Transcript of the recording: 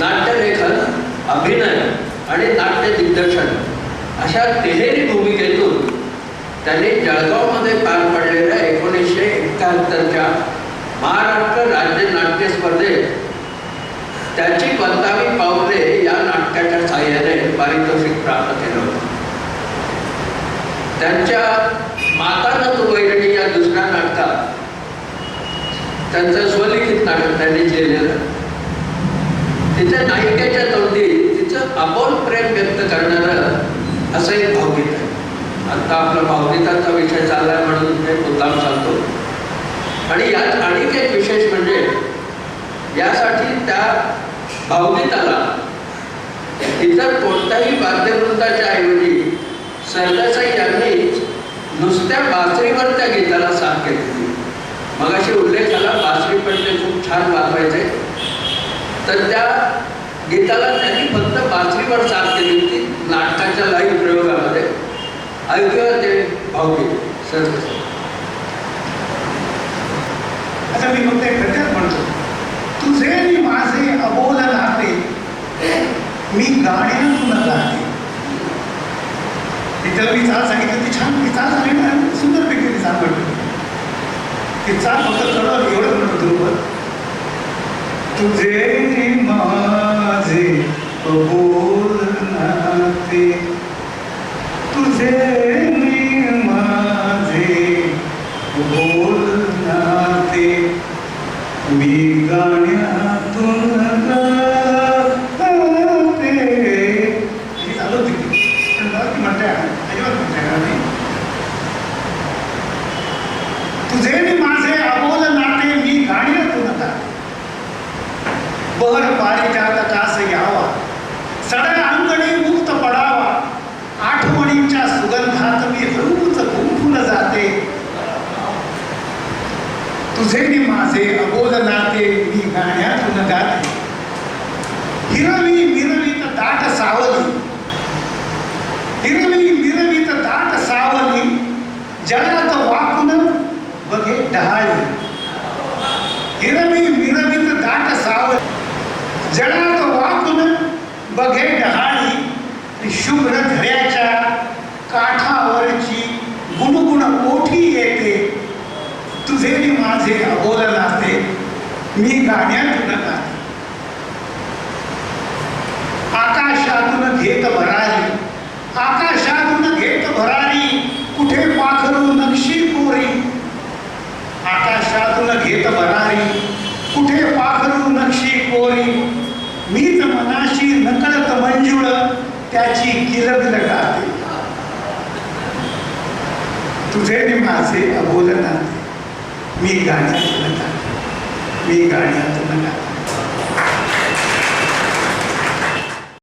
नाट्यलेखन अभिनय आणि नाट्य दिग्दर्शन अशा तिहेरी भूमिकेतून त्यांनी जळगावमध्ये पार पडलेल्या एकोणीसशे एकाहत्तरच्या महाराष्ट्र राज्य नाट्य स्पर्धेत त्याची पंतावी पावले या नाटकाच्या साह्याने पारितोषिक प्राप्त केलं होतं. त्यांच्या मातानं तू वैरणी या दुसऱ्या नाटकात त्यांचं स्वलिखित नाटक त्यांनी लिहिलेलं. तिच्या नायिकेच्या तोंडी तिचं अबोल प्रेम व्यक्त करणारं असं एक भावगीत आहे. आता आपला भावगीताचा विषय चाललाय म्हणून हे मुद्दाम सांगतो. आणि यात आणखी एक विशेष म्हणजे यासाठी त्या भावगीताला इतर कोणत्याही वाद्यवृंदाच्या ऐवजी सरदेसाई यांनी नुसत्या बासरीवर त्या गीताला साथ केली मग अशी उल्लेख झाला बासरी पण ते खूप छान वाजवायचे. तर त्या गीताला त्यांनी फक्त बासरीवर साथ केली होती नाटकाच्या लाईव्ह प्रयोगामध्ये. ऐकूया ते भावगीत सर. आता मी फक्त एक घटक म्हणतो. तुझे मी माझे अबोल नाते मी गाण्यातून गाते मी त्याला मी चाल सांगितलं ती छान ती चाल सांगितलं सुंदर सुंदरपैकी ती चाल म्हणतो ती चाल फक्त थोडं एवढं म्हणतो बरोबर तुझे माझे बोल नाते तुझे माझे बोल नाते मी गाण्यातून गाते ही चालू होती ती. पण मला ती म्हणता येणार नाही. अजिबात म्हणता येणार नाही तुझे आणि माझे अबोल नाते मी गाण्यातून गाते बहर पारिजात कास यावा सडळ अंगणी मुक्त पडावा आठवणींच्या सुगंधात मी हळूच गुंफून जाते तुझे मी माझे अबोध नाते मी गाण्यातून गाते. हिरवी मिरवीत दाट सावली. हिरवी मिरवीत दाट सावली जगात वाकून बघे डहाळी हिरवी मिरवीत दाट सावली जगात वाकून बघे डहाळी शुभ्र धऱ्याच्या काठावरची गुणगुण ओठी तुझे मी माझे अबोला नाते मी गाण्यातून गाते आकाशातून घेत भरारी आकाशातून घेत भरारी कुठे पाखरू नक्षी कोरी? आकाशातून घेत भरारी कुठे पाखरू नक्षी कोरी? मीच मनाशी नकळत मंजुळ त्याची किलबिल गाते. तुझे माझे अबोल नाते मी गाण्यातून गाते मी गाण्यातून गाते